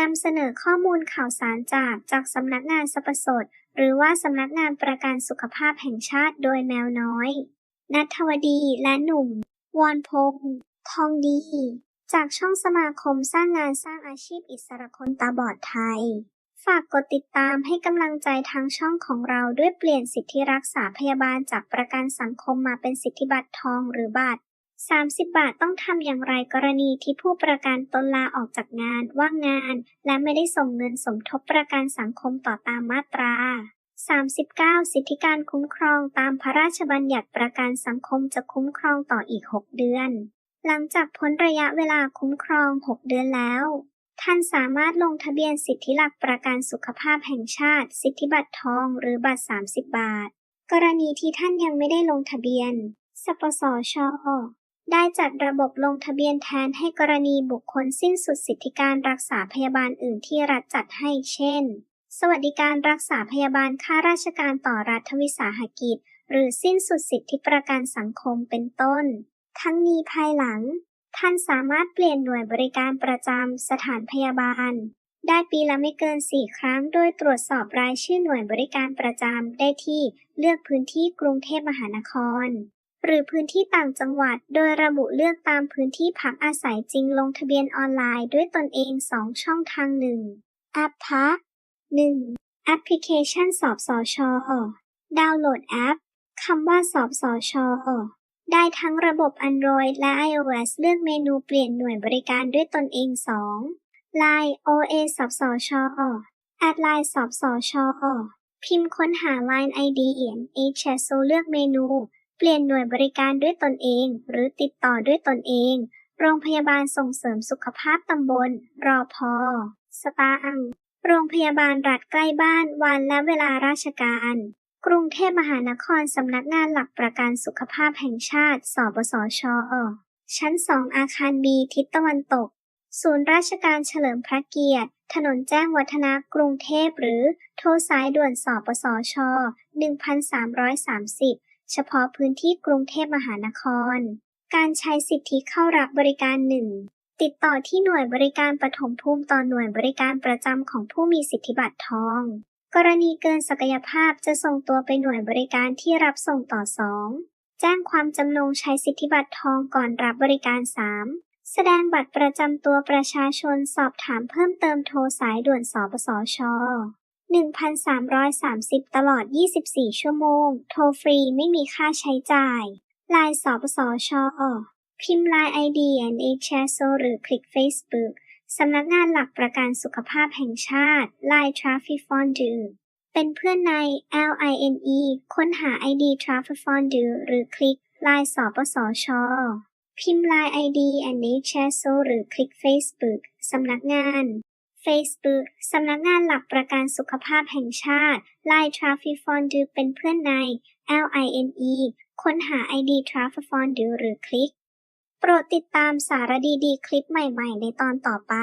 นำเสนอข้อมูลข่าวสารจากจากสำนักงานสรรพสดหรือว่าสำนักงานประกันสุขภาพแห่งชาติโดยแมวน้อย นัทวดีและหนุ่ม วอนพงษ์ทองดี จากช่องสมาคมสร้างงานสร้างอาชีพอิสระคนตาบอดไทย ฝากกดติดตามให้กำลังใจทางช่องของเราด้วยเปลี่ยนสิทธิรักษาพยาบาลจากประกันสังคมมาเป็นสิทธิบัตรทองหรือบัตร 30 บาทต้องทำอย่างไรกรณีที่ผู้ประกันตนลาออกจากงาน ว่างงาน และไม่ได้ส่งเงินสมทบประกันสังคมต่อตามมาตรา 39 สิทธิการคุ้มครองตามพระราชบัญญัติประกันสังคมจะคุ้มครองต่ออีก 6 เดือน หลังจากพ้นระยะเวลาคุ้มครอง 6 เดือนแล้ว ท่านสามารถลงทะเบียนสิทธิหลักประกันสุขภาพแห่งชาติ สิทธิบัตรทองหรือบัตร 30 บาท กรณีที่ท่านยังไม่ได้ลงทะเบียนสปสช ได้จัดระบบลงทะเบียนแทนให้กรณีบุคคลสิ้นสุดสิทธิการรักษาพยาบาลอื่นที่รัฐจัดให้เช่น สวัสดิการรักษาพยาบาลค่าราชการต่อรัฐวิสาหกิจ หรือสิ้นสุดสิทธิประกันสังคมเป็นต้น ทั้งนี้ภายหลัง ท่านสามารถเปลี่ยนหน่วยบริการประจำสถานพยาบาล ได้ปีละไม่เกิน 4 ครั้ง โดยตรวจสอบรายชื่อหน่วยบริการประจำได้ที่เลือกพื้นที่กรุงเทพมหานคร หรือพื้นที่ต่างจังหวัด โดยระบุเลือกตามพื้นที่พักอาศัยจริงลงทะเบียนออนไลน์ด้วยตนเอง 2 ช่องทางหนึ่งแอปพัก 1. แอปพลิเคชันสอบสอชอดาวน์โหลดแอปคำว่าสอบสอชอได้ทั้งระบบ Android และ iOS เลือกเมนูเปลี่ยนหน่วยบริการด้วยตนเอง 2. Line OA สอบสอชอแอดไลน์สอบสอชอพิมพ์ค้นหา Line ID h c h a t เลือกเมนู เปลี่ยนหน่วยบริการด้วยตนเอง หรือติดต่อด้วยตนเอง โรงพยาบาลส่งเสริมสุขภาพตำบล รอพอ สตาง โรงพยาบาลรัฐใกล้บ้าน วันและเวลาราชการ กรุงเทพมหานครสำนักงานหลักประกันสุขภาพแห่งชาติสบสช ชั้น2อาคารบีทิศตะวันตก ศูนย์ราชการเฉลิมพระเกียรติ ถนนแจ้งวัฒนะกรุงเทพหรือ โทรสายด่วนสปสช 1330 เฉพาะพื้นที่กรุงเทพมหานคร การใช้สิทธิเข้ารับบริการหนึ่งติดต่อที่หน่วยบริการปฐมภูมิต่อหน่วยบริการประจำของผู้มีสิทธิบัตรทอง กรณีเกินศักยภาพจะส่งตัวไปหน่วยบริการที่รับส่งต่อ 2. แจ้งความจำนงใช้สิทธิบัตรทองก่อนรับบริการ 3. แสดงบัตรประจำตัวประชาชนสอบถามเพิ่มเติมโทรสายด่วนสปสช 1,330 ตลอด 24 ชั่วโมง โทรฟรีไม่มีค่าใช้จ่ายลน์สปสช พิมพ์ Line ID NHS หรือคลิก Facebook สำนักงานหลักประกันสุขภาพแห่งชาติ Line Traffic f o n d u เป็นเพื่อนใน LINE ค้นหา ID Traffic f o n d u หรือคลิก Line สปสช พิมพ์ Line ID NHS หรือคลิก Facebook สำนักงาน Facebook สำนักงานหลักประกันสุขภาพแห่งชาติ Line t r a f f i f o n d u เป็นเพื่อนใน LINE ค้นหา ID t r a f f i f o n d u หรือคลิก โปรดติดตามสารดีๆ คลิปใหม่ๆ ในตอนต่อไป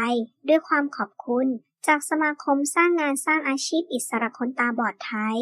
ด้วยความขอบคุณ จากสมาคมสร้างงานสร้างอาชีพอิสระคนตาบอดไทย